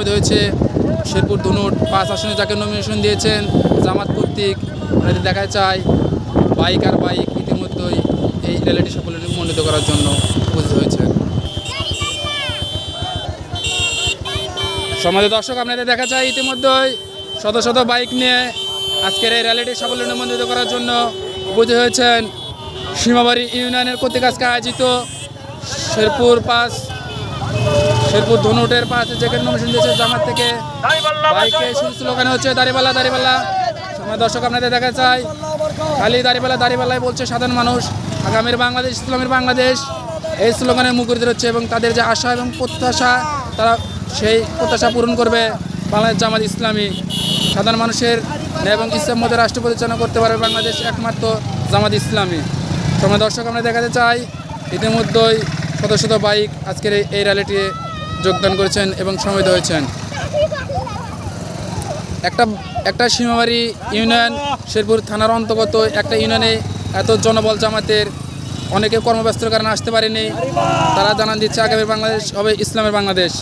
সমবেত হয়েছে শেরপুর ধনুট পাঁচ আসনে যাকে নমিনেশন দিয়েছেন জামাত কর্তৃক। আপনাদের দেখা চাই, বাইক আর বাইক ইতিমধ্যেই এই র্যালিটি সাফল্য মণ্ডিত করার জন্য উপস্থিত হয়েছে। সমাজের দর্শক, আপনাদের দেখা যায় ইতিমধ্যেই শত শত বাইক নিয়ে আজকের এই র্যালিটি সাফল্য নিমন্ত্রিত করার জন্য উপস্থিত হয়েছেন সীমাবাড়ি ইউনিয়নের কর্তৃক আজকে আয়োজিত শেরপুর পাস শেরপুর ধনুটের পাশে যেখানে নমিশন দিয়েছে জামাত থেকে। বাইকে শুরু স্লোগানে হচ্ছে দাঁড়িপাল্লা দাঁড়িপাল্লা। সময় দর্শক আপনাদের দেখা যায় খালি দাঁড়িপাল্লা দাঁড়িপাল্লায় বলছে সাধারণ মানুষ। আগামীর বাংলাদেশ, ইসলামের বাংলাদেশ। এই স্লোগানে মুখরিত হচ্ছে এবং তাদের যে আশা এবং প্রত্যাশা, তারা সেই প্রত্যাশা পূরণ করবে। বাংলাদেশ জামাত ইসলামী। সাধারণ মানুষের এবং ইসলাম মধ্যে রাষ্ট্র পরিচালনা করতে পারবে বাংলাদেশ একমাত্র জামাত ইসলামী। সময় দর্শক আমরা দেখাতে চাই। ইতিমধ্যেই শত শত বাইক আজকের এই র্যালিটি যোগদান করেছেন এবং সমিত হয়েছেন। একটা একটা সীমাবাড়ি ইউনিয়ন, শেরপুর থানার অন্তর্গত একটা ইউনিয়নে এত জনবল জামাতের অনেকে কর্মব্যস্তর কারণে আসতে পারেনি। তারা জানান দিচ্ছে, আগামী বাংলাদেশ হবে ইসলামের বাংলাদেশ।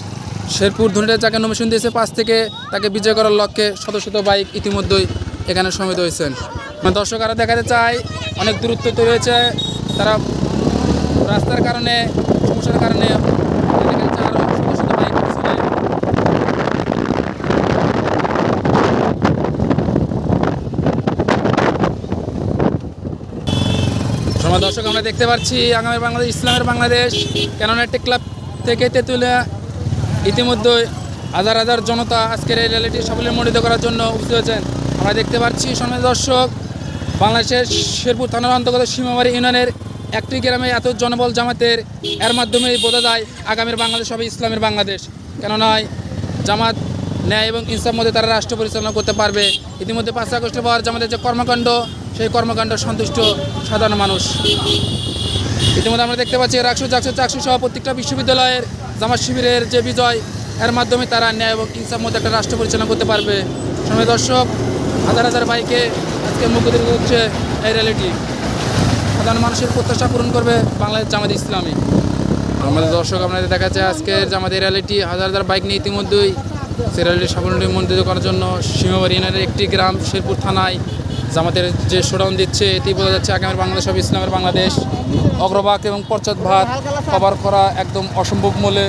শেরপুর ধনীরা যাকে নমিশন দিয়েছে, পাঁচ থেকে তাকে বিজয় করার লক্ষ্যে শত শত বাইক ইতিমধ্যেই এখানে সমিত হয়েছেন। মানে দর্শক আরও দেখাতে চায় অনেক দূরত্ব তৈরি হয়েছে। তারা রাস্তার কারণে, সমস্যার কারণে দেখা যাচ্ছে আরও শত শত বাইক পিছনে সময় দর্শক, আমরা দেখতে পাচ্ছি আগামী বাংলাদেশ, ইসলামের বাংলাদেশ। কেননা একটি ক্লাব থেকে তেঁতুলিয়া ইতিমধ্যে হাজার হাজার জনতা আজকের এই র্যালিটি সাফল্য মণ্ডিত করার জন্য উপস্থিত হয়েছেন। আমরা দেখতে পাচ্ছি সময় দর্শক, বাংলাদেশের শেরপুর থানার অন্তর্গত সীমাবাড়ি ইউনিয়নের একটি গ্রামে এত জনবল জামাতের এর মাধ্যমেই বোঝা যায় আগামীর বাংলাদেশ হবে ইসলামের বাংলাদেশ। কেননা জামাত ন্যায় এবং ইনসাফ মধ্যে তারা রাষ্ট্র পরিচালনা করতে পারবে। ইতিমধ্যে পাঁচ আগস্টের পর জামাতের যে কর্মকাণ্ড, সেই কর্মকাণ্ড সন্তুষ্ট সাধারণ মানুষ। ইতিমধ্যে আমরা দেখতে পাচ্ছি রাকসু চাকসু চাকসু সহ প্রত্যেকটা বিশ্ববিদ্যালয়ের জামাত শিবিরের যে বিজয়, এর মাধ্যমে তারা ন্যায় এবং ইনসাফ মধ্যে একটা রাষ্ট্র পরিচালনা করতে পারবে। সময় দর্শক, হাজার হাজার বাইকে আজকে মুখোদ্রিত হচ্ছে এই র্যালিটি। সাধারণ মানুষের প্রত্যাশা পূরণ করবে বাংলাদেশ জামাত ইসলামী। আমাদের দর্শক, আপনাদের দেখা যাচ্ছে আজকের জামাতের র্যালিটি, হাজার হাজার বাইক নিয়ে ইতিমধ্যেই র্যালিটি সাফল্য মন্ডিত করার জন্য সীমাবাড়ি ইউনিয়নের একটি গ্রাম শেরপুর থানায় জামাতের যে শোডাউন দিচ্ছে, এটি বোঝা যাচ্ছে আগামীর বাংলাদেশ হবে ইসলামের বাংলাদেশ। অগ্রভাগ এবং পশ্চাৎভাগ কভার করা একদম অসম্ভব মূল্যে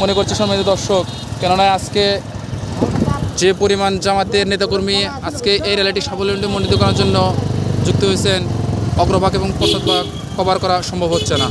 মনে করছে সম্মানিত দর্শক। কেননা আজকে যে পরিমাণ জামাতের নেতাকর্মী আজকে এই র্যালিটি সাফল্য মণ্ডিত করার জন্য যুক্ত হয়েছেন, অগ্রভাগ এবং পশ্চাৎভাগ কভার করা সম্ভব হচ্ছে না।